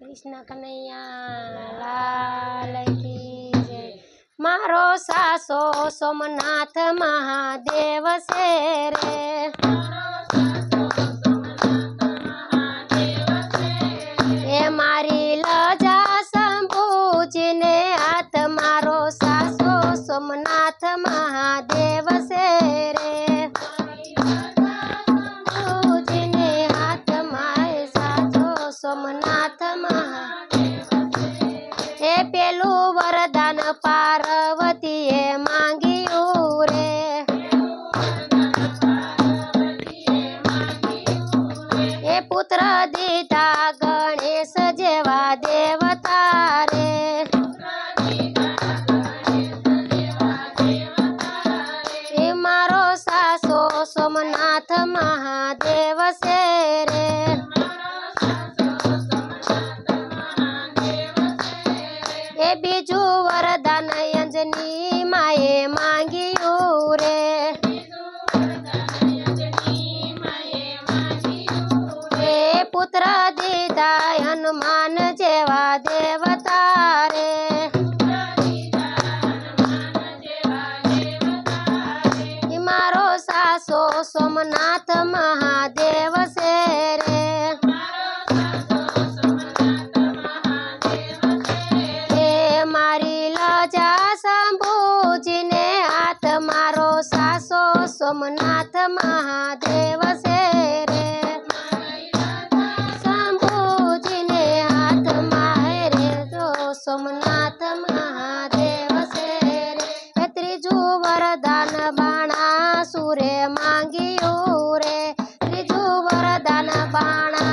कृष्ण कन्हैया, लाल की जय। मारो सासो सोमनाथ महादेव से रे सोमनाथ महादेव से रे પાર્વતીએ માંગ્યું રે એ પુત્ર દીધા ગણેશ જેવા દેવતા રે એ મારો સાસો સોમનાથ મહાદેવ છે રે એ બીજું વરદાન अंजनी माए मांगियो रे रे पुत्र दीदा हनुमान जेवा देवता रे मारो सासो सोमनाथ महादेव सोमनाथ महादेव से रे शंभू ने हाथ मारे तो सोमनाथ महादेव से रे त्रिजू वरदान बाणा सूरे मांगियो रे त्रिजू वरदान बाणा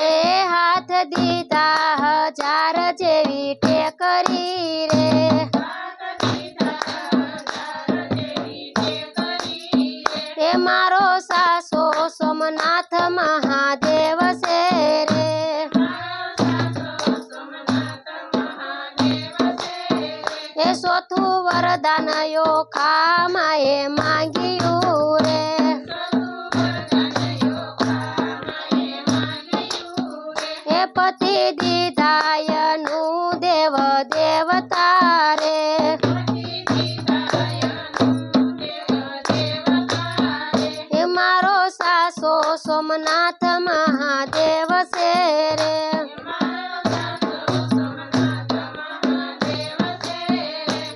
ए हाथ दीता हज़ार जेवी टेकरी रे। સોમનાથ મહાદેવ છે રે એ ચોથું વરદાન યોખા માએ માંગ્યું રે એ પતિ દીધાયનું દેવ દેવતા સાસો સોમનાથ મહાદેવ છે રે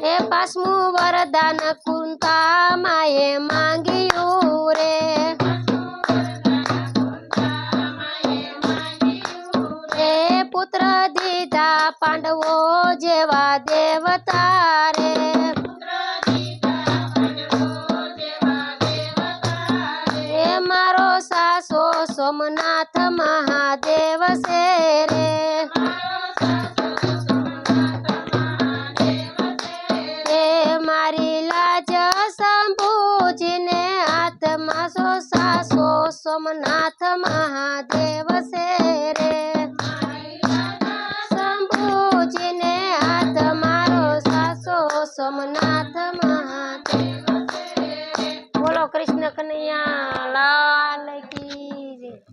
એ પાસમું વરદાન કુંતા માએ માંગ્યું રે. એ પુત્ર દીધા પાંડવો જેવા દેવતા રે. सोमनाथ महादेव से रे। रे मारी लाज संपूजने आत्मा सो सासो सोमनाथ महादेव से रे। संपूजने आत्मा रो सासो सोमनाथ महादेव